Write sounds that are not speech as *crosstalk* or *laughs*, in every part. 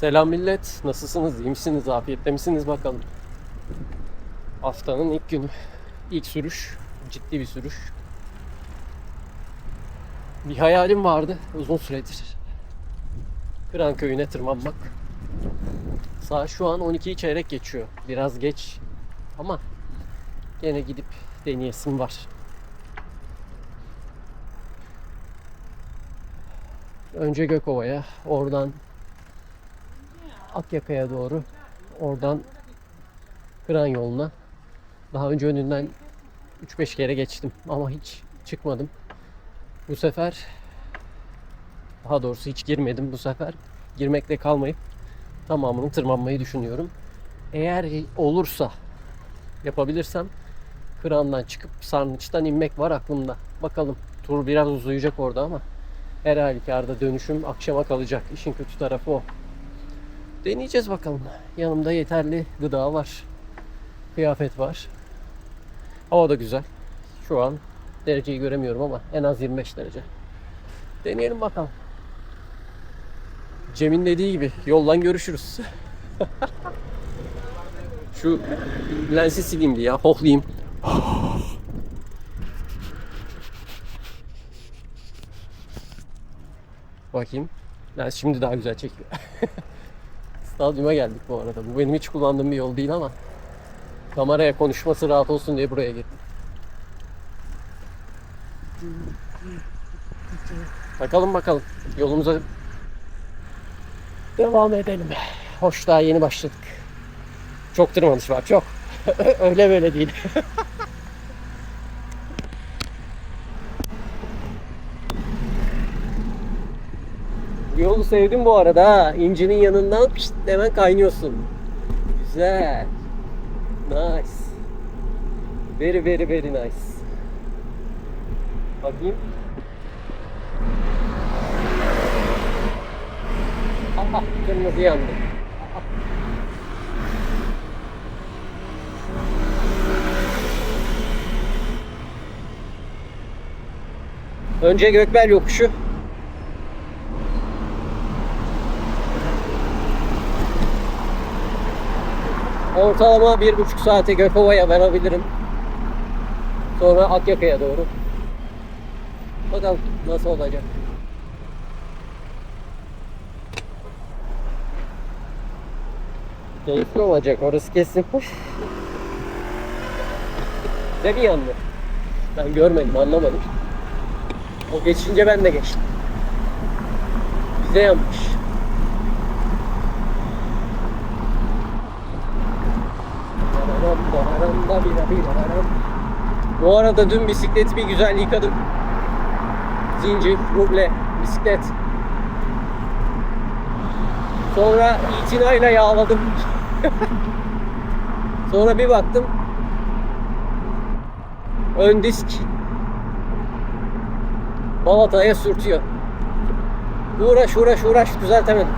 Selam millet. Nasılsınız? İyi misiniz? Afiyetle misiniz bakalım. Haftanın ilk günü. İlk sürüş. Ciddi bir sürüş. Bir hayalim vardı uzun süredir. Kıran köyüne tırmanmak. Saat şu an 12'yi çeyrek geçiyor. Biraz geç ama gene gidip deneyesim var. Önce Gökova'ya, oradan Akyaka'ya doğru, oradan Kıran yoluna. Daha önce önünden 3-5 kere geçtim ama hiç çıkmadım. Bu sefer daha doğrusu hiç girmedim bu sefer. Girmekle kalmayıp tamamını tırmanmayı düşünüyorum. Eğer olursa yapabilirsem Kıran'dan çıkıp Sarnıç'tan inmek var aklımda. Bakalım tur biraz uzayacak orada ama her halükarda dönüşüm akşama kalacak. İşin kötü tarafı o. Deneyeceğiz bakalım. Yanımda yeterli gıda var. Kıyafet var. Hava da güzel. Şu an dereceyi göremiyorum ama en az 25 derece. Deneyelim bakalım. Cem'in dediği gibi yoldan görüşürüz. *laughs* Şu lensi sileyim diye ya. Hohlayayım. *gasps* Bakayım. Lens şimdi daha güzel çekiyor. *laughs* Stadyuma geldik bu arada. Bu benim hiç kullandığım bir yol değil ama kameraya konuşması rahat olsun diye buraya geldim. Bakalım bakalım. Yolumuza devam edelim. Hoş daha yeni başladık. Çok tırmanış var çok. *laughs* Öyle böyle değil. *laughs* yolu sevdim bu arada ha. İncinin yanından pişt, hemen kaynıyorsun. Güzel. Nice. Very very very nice. Bakayım. Aha kırmızı yandı. Önce Gökbel yokuşu. Ortalama bir buçuk saate Gökova'ya varabilirim. Sonra Akyaka'ya doğru. Bakalım nasıl olacak. Keyifli olacak orası kesin. Ne bir yandı? Ben görmedim anlamadım. O geçince ben de geçtim. Bize yanmış. Bu arada dün bisikleti bir güzel yıkadım. Zincir, ruble, bisiklet. Sonra itinayla yağladım. *laughs* Sonra bir baktım. Ön disk balataya sürtüyor. Uğraş uğraş uğraş düzeltemedim.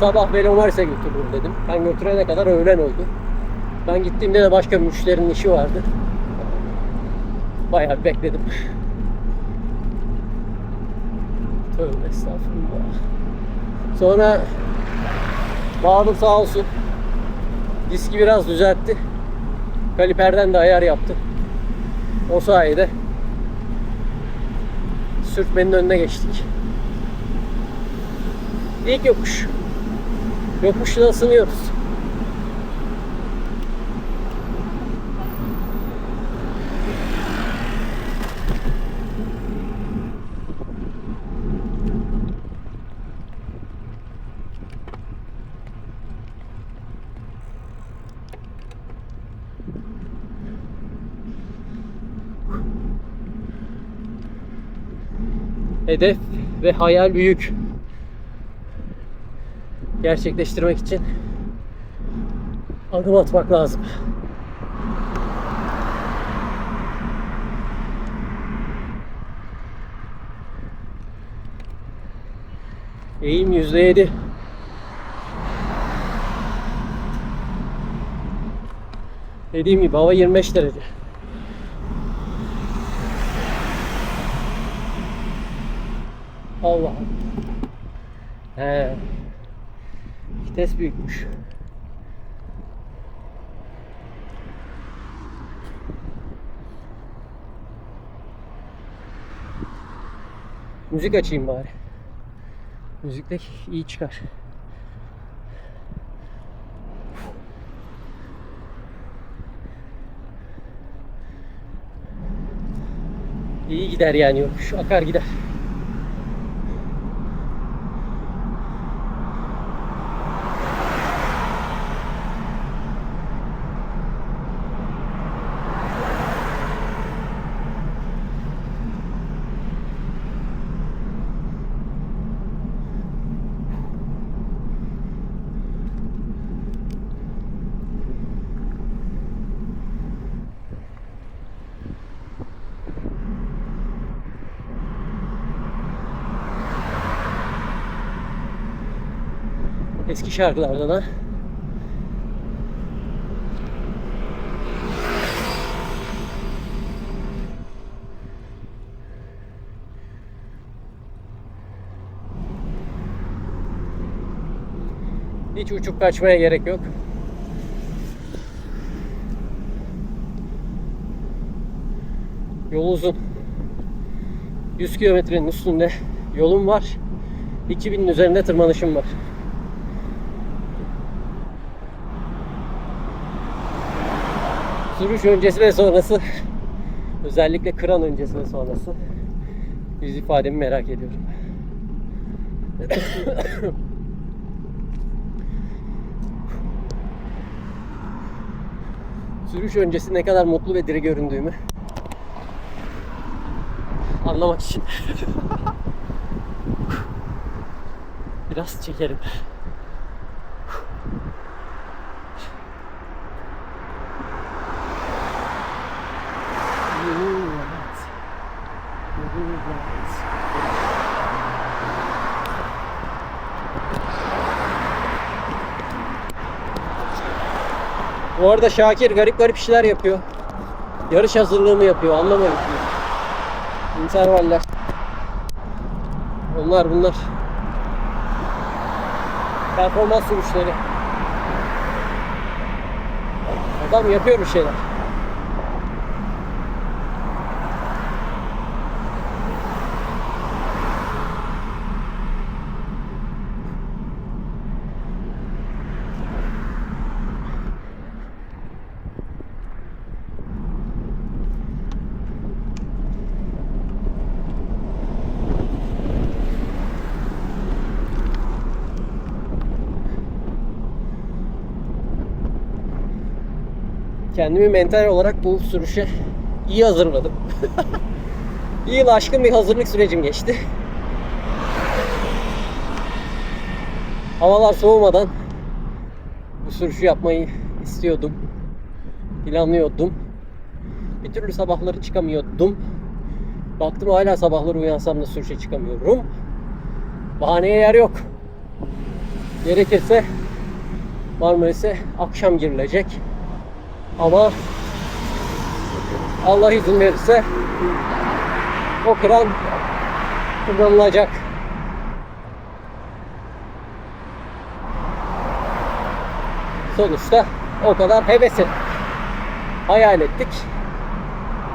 Sabah Velomaris'e götürürüm dedim. Ben götürene kadar öğlen oldu. Ben gittiğimde de başka müşterinin işi vardı. Bayağı bekledim. Tövbe estağfurullah. Sonra Bahadır sağ olsun diski biraz düzeltti. Kaliperden de ayar yaptı. O sayede sürtmenin önüne geçtik. İlk yokuş. Yokuşta ısınıyoruz. Hedef ve hayal büyük. Gerçekleştirmek için adım atmak lazım. Eğim yüzde yedi. Dediğim gibi hava 25 derece. Allah. He. Vites büyükmüş. Müzik açayım bari. Müzikte iyi çıkar. İyi gider yani yokuş. Akar gider. Şarkılardan ha. Hiç uçup kaçmaya gerek yok. Yol uzun. 100 kilometrenin üstünde yolum var. 2000'in üzerinde tırmanışım var. Sürüş öncesi ve sonrası özellikle kıran öncesi ve sonrası yüz ifademi merak ediyorum. Sürüş öncesi ne kadar mutlu ve diri göründüğümü anlamak için biraz çekerim. Bu arada Şakir garip garip işler yapıyor. Yarış hazırlığımı yapıyor. Anlamıyorum. şimdi. İntervaller. Onlar bunlar. Performans sürüşleri. Adam yapıyor bir şeyler. Kendimi mental olarak bu sürüşe iyi hazırladım. *laughs* bir yıl aşkın bir hazırlık sürecim geçti. Havalar soğumadan bu sürüşü yapmayı istiyordum. Planlıyordum. Bir türlü sabahları çıkamıyordum. Baktım hala sabahları uyansam da sürüşe çıkamıyorum. Bahaneye yer yok. Gerekirse Marmaris'e akşam girilecek. Ama Allah izin verirse o kran kullanılacak. Sonuçta o kadar heves. Hayal ettik.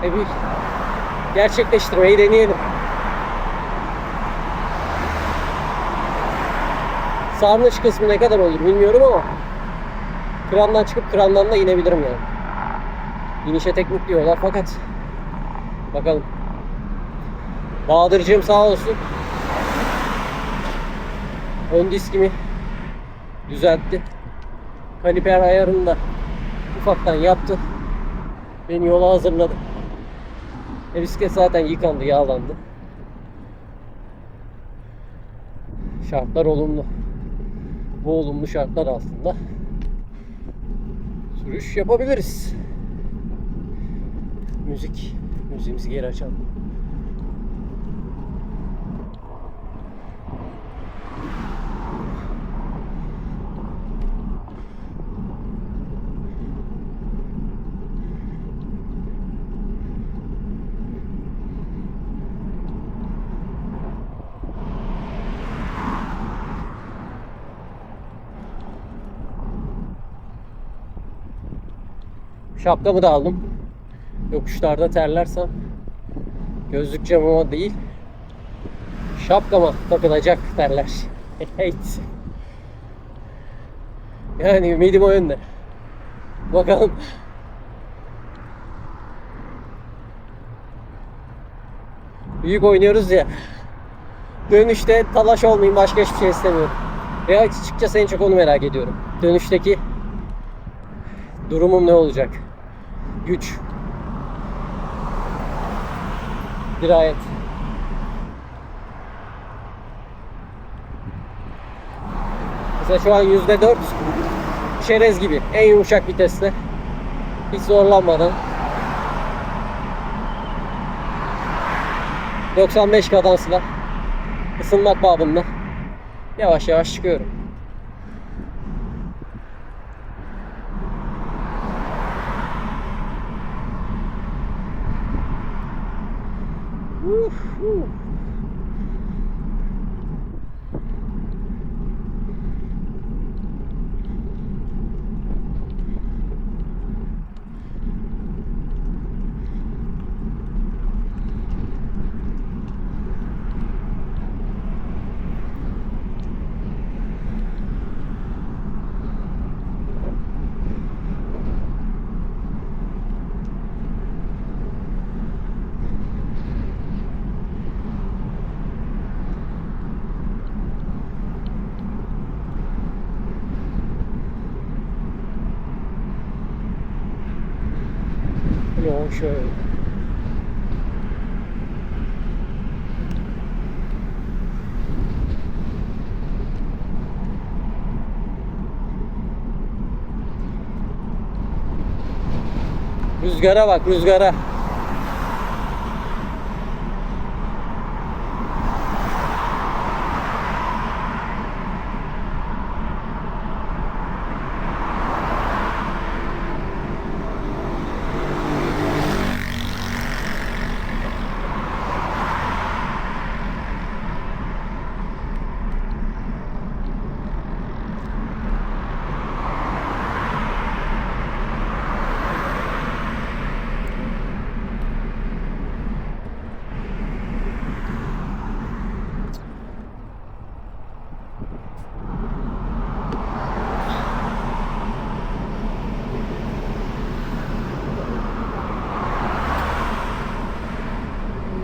E bir gerçekleştirmeyi deneyelim. Sarnıç kısmı ne kadar olur bilmiyorum ama Krandan çıkıp krandan da inebilirim yani. İnişe teknik diyorlar fakat bakalım. Bahadırcığım sağ olsun. Ön diskimi düzeltti. Kaliper ayarını da ufaktan yaptı. Beni yola hazırladı. E bisiklet zaten yıkandı, yağlandı. Şartlar olumlu. Bu olumlu şartlar altında sürüş yapabiliriz müzik. Müziğimizi geri açalım. Şapkamı da aldım. Yokuşlarda terlersem gözlük camıma değil şapkama takılacak terler. *laughs* Evet. Yani ümidim o yönde. Bakalım. Büyük oynuyoruz ya. Dönüşte talaş olmayayım başka hiçbir şey istemiyorum. Ve açıkçası en çok onu merak ediyorum. Dönüşteki durumum ne olacak? Güç. Dirayet. Mesela şu an %4 çerez gibi. En yumuşak viteste. Hiç zorlanmadan. 95 kadansla ısınmak babında yavaş yavaş çıkıyorum. Woof, woof. Şöyle. Rüzgara bak rüzgara.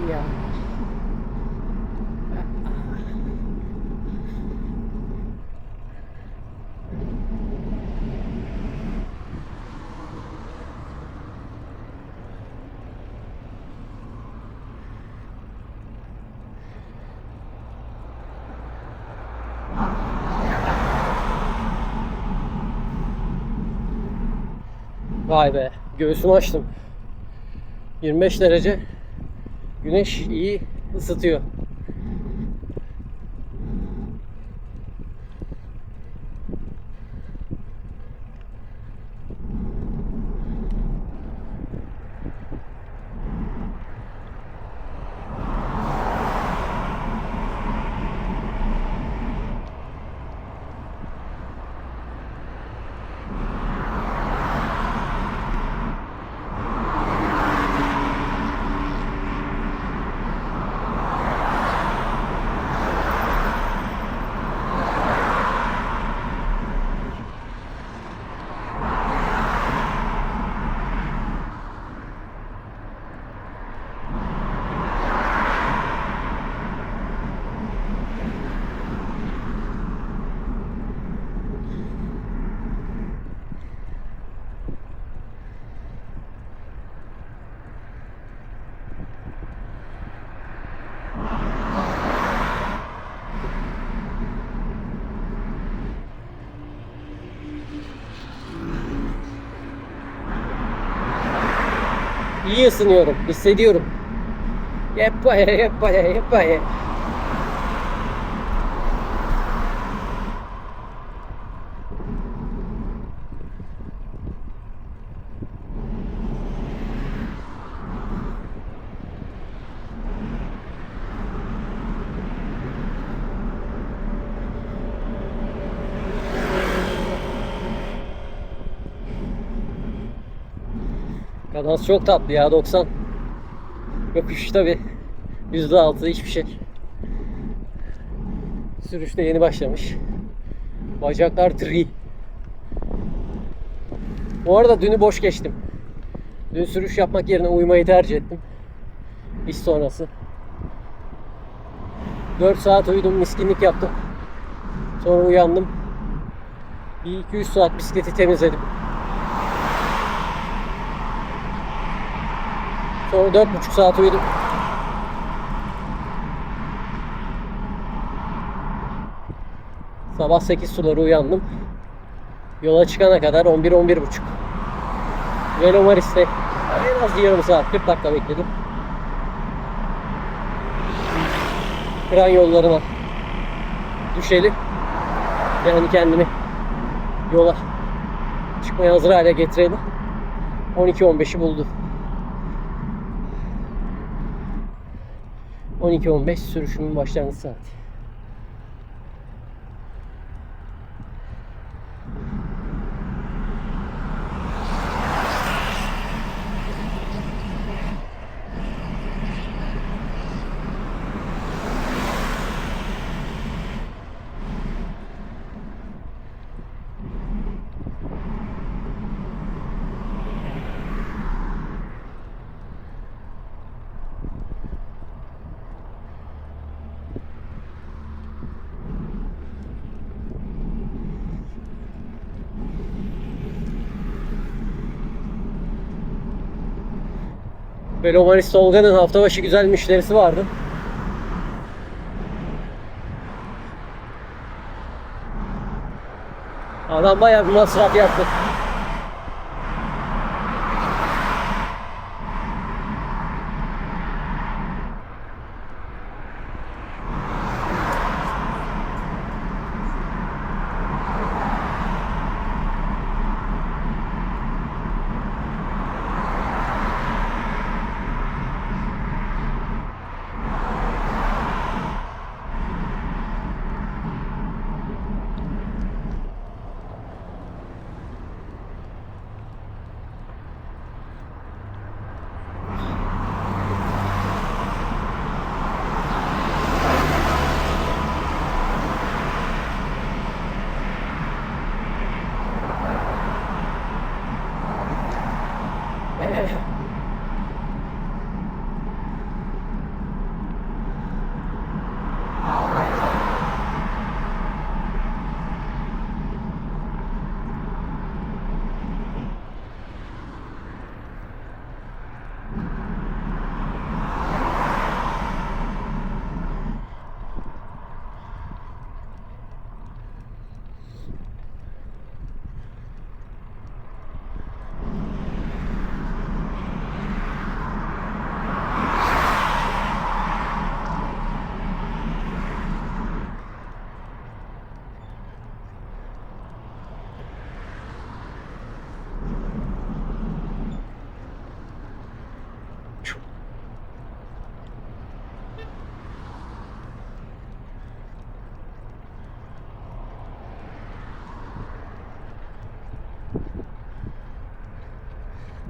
Ya. Vay be, göğsümü açtım. 25 derece güneş iyi ısıtıyor. İyi ısınıyorum, hissediyorum. Yapaya, yapaya, yapaya. Kadans çok tatlı ya 90. Yokuş tabi. %6 hiçbir şey. Sürüşte yeni başlamış. Bacaklar tri. Bu arada dünü boş geçtim. Dün sürüş yapmak yerine uyumayı tercih ettim. İş sonrası. 4 saat uyudum, miskinlik yaptım. Sonra uyandım. Bir 2-3 saat bisikleti temizledim. Sonra 4,5 saat uyudum. Sabah 8 suları uyandım. Yola çıkana kadar 11-11 buçuk. Velo Maris'te en az yarım saat 40 dakika bekledim. Kran yollarına düşeli. Yani kendimi yola çıkmaya hazır hale getireli. 12-15'i buldu. 12-15 sürüşümün başlangıç saati. Velomaris Tolga'nın hafta başı güzel müşterisi vardı. Adam bayağı bir masraf yaptı.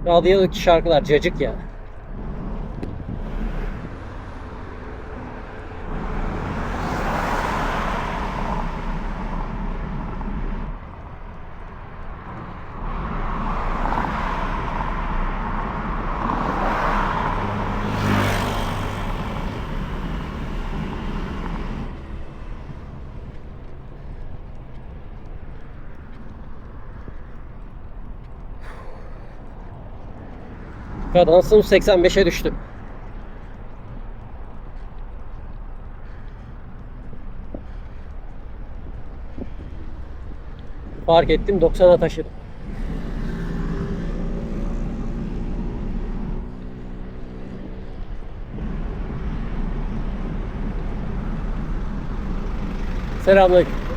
Radyodaki şarkılar cacık ya. Kadansım 85'e düştü. Fark ettim 90'a taşıdım. Selamünaleyküm.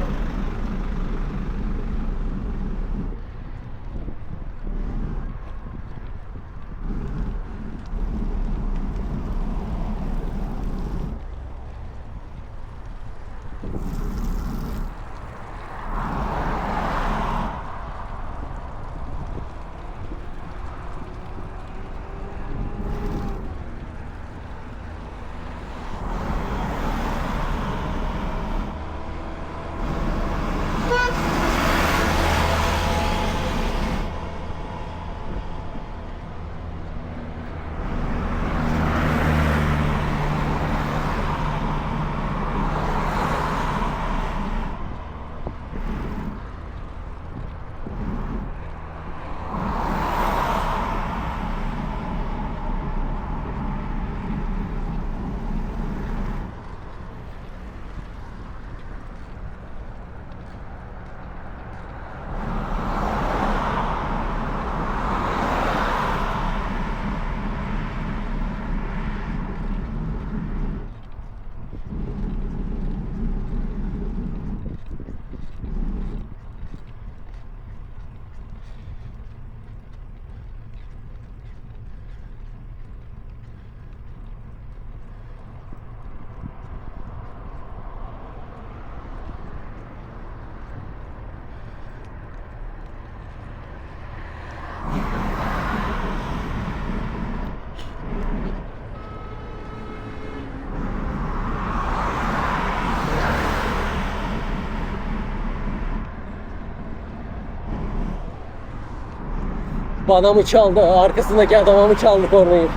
Bana mı çaldı? Arkasındaki adama mı çaldı kornayı?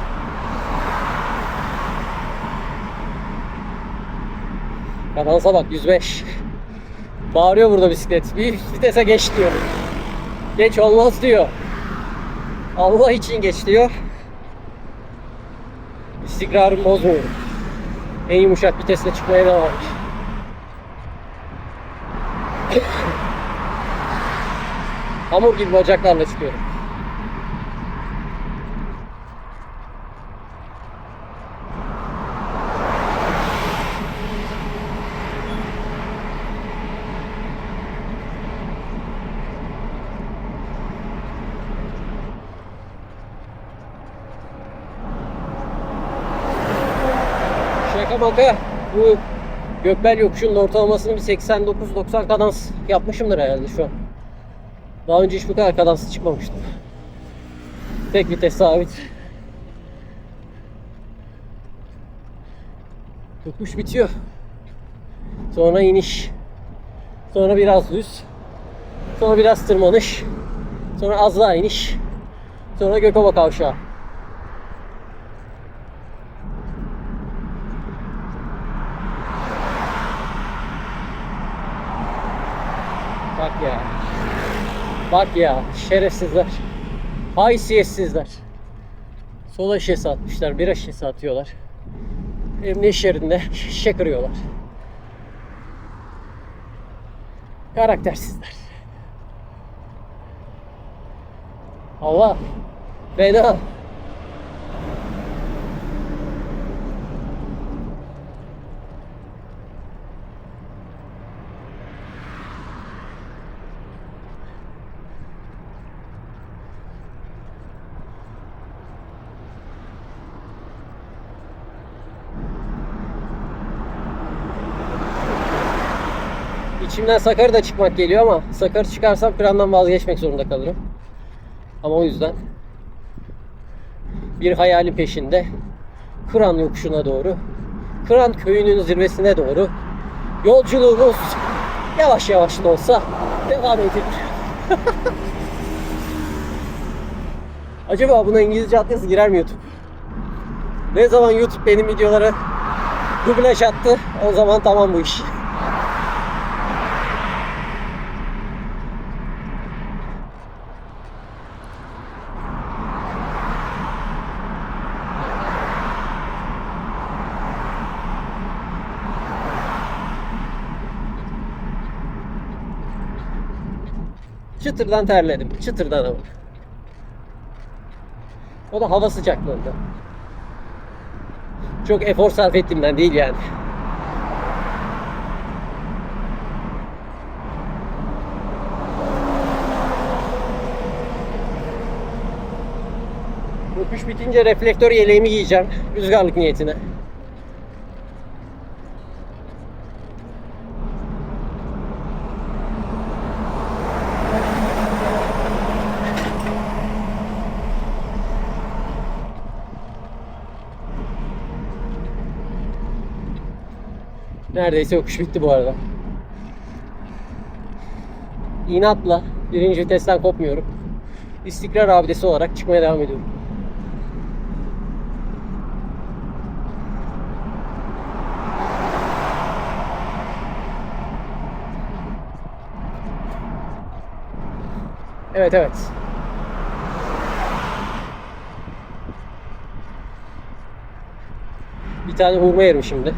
Kadansa bak 105. Bağırıyor burada bisiklet. Bir vitese geç diyor. Geç olmaz diyor. Allah için geç diyor. İstikrarımı bozmuyorum. En yumuşak vitesle çıkmaya devam. *coughs* Hamur gibi bacaklarla çıkıyorum. Şaka maka bu Gökbel yokuşunun ortalamasını bir 89-90 kadans yapmışımdır herhalde şu an. Daha önce hiç bu kadar kadanslı çıkmamıştım. Tek vites sabit. Yokuş bitiyor. Sonra iniş. Sonra biraz düz. Sonra biraz tırmanış. Sonra az daha iniş. Sonra Gökova kavşağı. Bak ya. Bak ya şerefsizler. Haysiyetsizler. Sola şişesi atmışlar. Bira şişesi atıyorlar. Emniyet şeridinde şişe kırıyorlar. Karaktersizler. Allah. Fena. İçimden Sakarı da çıkmak geliyor ama Sakarı çıkarsam plandan vazgeçmek zorunda kalırım. Ama o yüzden bir hayalin peşinde Kıran yokuşuna doğru, Kıran köyünün zirvesine doğru yolculuğumuz yavaş yavaş da olsa devam ediyor. *laughs* Acaba buna İngilizce altyazı girer mi YouTube? Ne zaman YouTube benim videolara dublaj attı o zaman tamam bu iş. Çıtırdan terledim. Çıtırdan ama. O da hava sıcaklığında. Çok efor sarf ettiğimden değil yani. Yokuş bitince reflektör yeleğimi giyeceğim. Rüzgarlık niyetine. Neredeyse yokuş bitti bu arada. İnatla birinci vitesten kopmuyorum. İstikrar abidesi olarak çıkmaya devam ediyorum. Evet evet. Bir tane hurma yerim şimdi.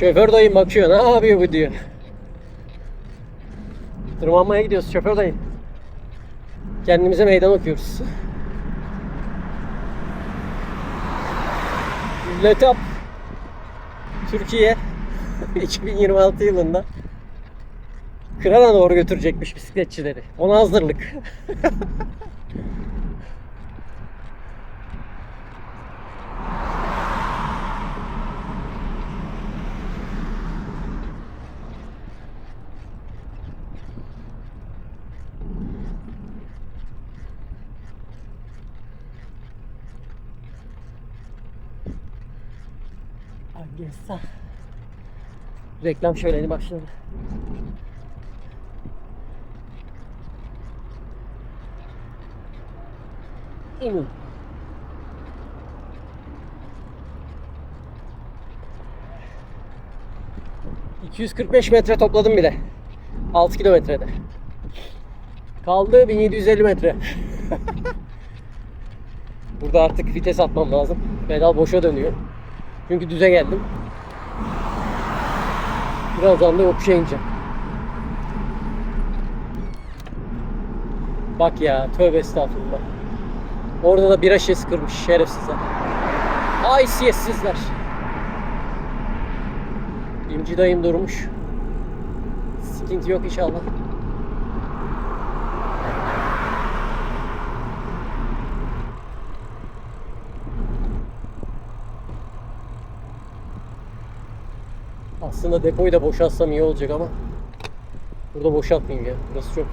Şoför dayım bakıyor ne yapıyor bu diyor. Tırmanmaya gidiyoruz şoför dayı. Kendimize meydan okuyoruz. Letap Türkiye *laughs* 2026 yılında Kıran'a doğru götürecekmiş bisikletçileri. Ona hazırlık. *laughs* Yes. Reklam şöleni başladı. İnin. ...245 metre topladım bile. 6 kilometrede. Kaldı 1750 metre. *laughs* Burada artık vites atmam lazım. Pedal boşa dönüyor. Çünkü düze geldim. Birazdan da yokuşa ineceğim. Bak ya tövbe estağfurullah. Orada da bira şişesi kırmış şerefsizler. Haysiyetsizler. Bimci dayım durmuş. Sıkıntı yok inşallah. Aslında depoyu da boşaltsam iyi olacak ama burada boşaltmayayım ya. Burası çok